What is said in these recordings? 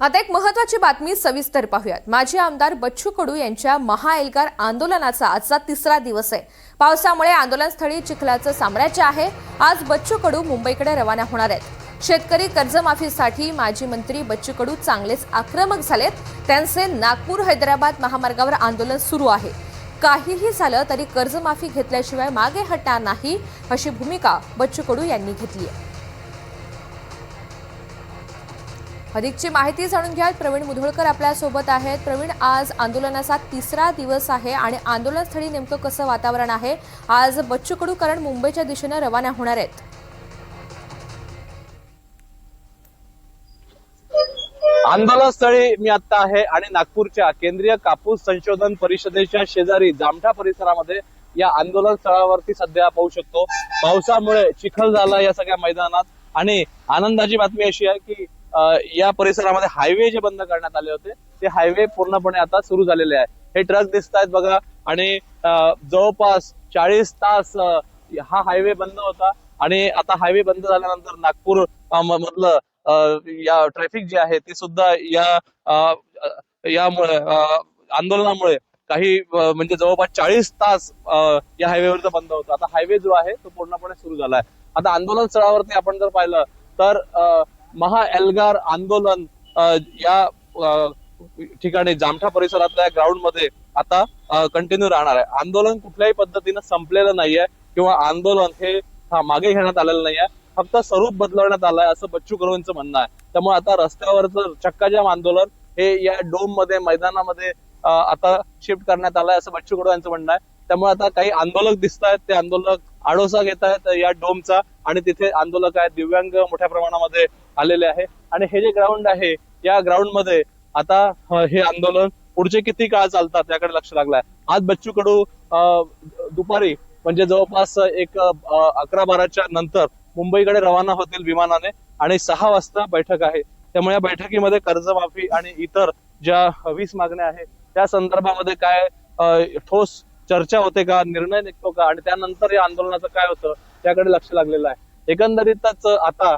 आता एक महत्वाची बातमी सविस्तर पाहूयात. माजी आमदार बच्चू कडू यांच्या महाएल्गार आंदोलनाचा आजचा तिसरा दिवस आहे. पावसामुळे आंदोलनस्थळी चिखलाचं साम्राज्य आहे. आज बच्चू कडू मुंबईकडे रवाना होणार आहेत. शेतकरी कर्जमाफीसाठी माजी मंत्री बच्चू कडू चांगलेच आक्रमक झालेत. त्यांचे नागपूर हैदराबाद महामार्गावर आंदोलन सुरू आहे. काहीही झालं तरी कर्जमाफी घेतल्याशिवाय मागे हटणार नाही अशी भूमिका बच्चू कडू यांनी घेतली आहे. अधिकची माहिती जाणून घ्या प्रवीण मुधोळकर आपल्यासोबत आहेत. प्रवीण आज आंदोलनाचा तिसरा दिवस आहे आणि आंदोलनस्थळी नेमकं कसं वातावरण आहे? आज बच्चू कडू कारण मुंबईच्या दिशेनं रवाना होणार आहेत. आंदोलनस्थळी मी आता आहे आणि नागपूरच्या केंद्रीय कापूस संशोधन परिषदेच्या शेजारी जामठा परिसरामध्ये या आंदोलन स्थळावरती सध्या पाहू शकतो. पावसामुळे चिखल झाला या सगळ्या मैदानात. आणि आनंदाची बातमी अशी आहे की या परिसरामध्ये हायवे जे बंद करण्यात आले होते ते हायवे पूर्णपणे आता सुरू झालेले आहे. हे ट्रक दिसत आहेत बघा आणि जवळपास चाळीस तास हा हायवे बंद होता आणि आता हायवे बंद झाल्यानंतर नागपूर मधलं या ट्रॅफिक जे आहे ते सुद्धा या यामुळे आंदोलनामुळे काही म्हणजे जवळपास चाळीस तास या हायवेवरचं बंद होतं. आता हायवे जो आहे तो पूर्णपणे सुरू झाला आहे. आता आंदोलन स्थळावरती आपण जर पाहिलं तर महा एल्गार आंदोलन या ठिकाणी जामठा परिसरातल्या ग्राउंडमध्ये आता कंटिन्यू राहणार आहे. आंदोलन कुठल्याही पद्धतीनं संपलेलं नाहीये किंवा आंदोलन हे मागे घेण्यात आलेलं नाहीये. फक्त स्वरूप बदलवण्यात आलंय असं बच्चू कडूंचं म्हणणं आहे. त्यामुळे आता रस्त्यावरचं चक्काजाम आंदोलन हे या डोममध्ये मैदानामध्ये आता शिफ्ट करण्यात आलंय असं बच्चू कडू यांचं म्हणणं आहे. त्यामुळे आता काही आंदोलक दिसत आहेत ते आंदोलक आडोसा घेत आहेत या डोमचा आणि तिथे आंदोलक आहेत दिव्यांग मोठ्या प्रमाणामध्ये आलेले आहे. आणि हे जे ग्राउंड आहे या ग्राउंडमध्ये आता हे आंदोलन पुढचे किती काळ चालतात याकडे लक्ष लागलाय. आज बच्चू कडू अं, दुपारी म्हणजे जवळपास एक अकरा बाराच्या नंतर मुंबईकडे रवाना होतील विमानाने आणि सहा वाजता बैठक आहे. त्यामुळे या बैठकीमध्ये कर्जमाफी आणि इतर ज्या वीस मागण्या आहेत त्या संदर्भामध्ये काय ठोस चर्चा होते का निर्णय निघतो का आणि त्यानंतर या आंदोलनाचं काय होतं त्याकडे लक्ष लागलेलं आहे. एकंदरीतच आता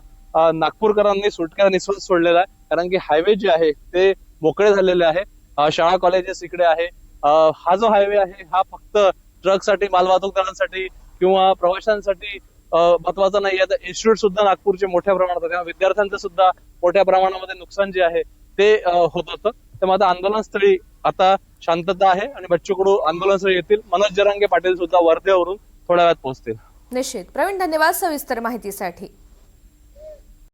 नागपूरकरांनी सुटक्या निसरून सोडलेला आहे. कारण की हायवे जे आहे ते मोकळे झालेले आहे. शाळा कॉलेजेस इकडे आहे. हा जो हायवे आहे हा फक्त ट्रकसाठी मालवाहतूकदारांसाठी किंवा प्रवाशांसाठी महत्त्वाचा नाही आहे. इन्स्टिट्यूट सुद्धा नागपूरचे मोठ्या प्रमाणात किंवा विद्यार्थ्यांचं सुद्धा मोठ्या प्रमाणामध्ये नुकसान जे आहे ते होत होतं. त्यामुळे आता आंदोलनस्थळी आता शांतता आहे आणि बच्चू कडू आंदोलन येतील. मनोज जरांगे पाटील सुद्धा वर्धेवरून थोड्या वेळात पोहोचतील. निश्चित. प्रवीण धन्यवाद सविस्तर माहितीसाठी.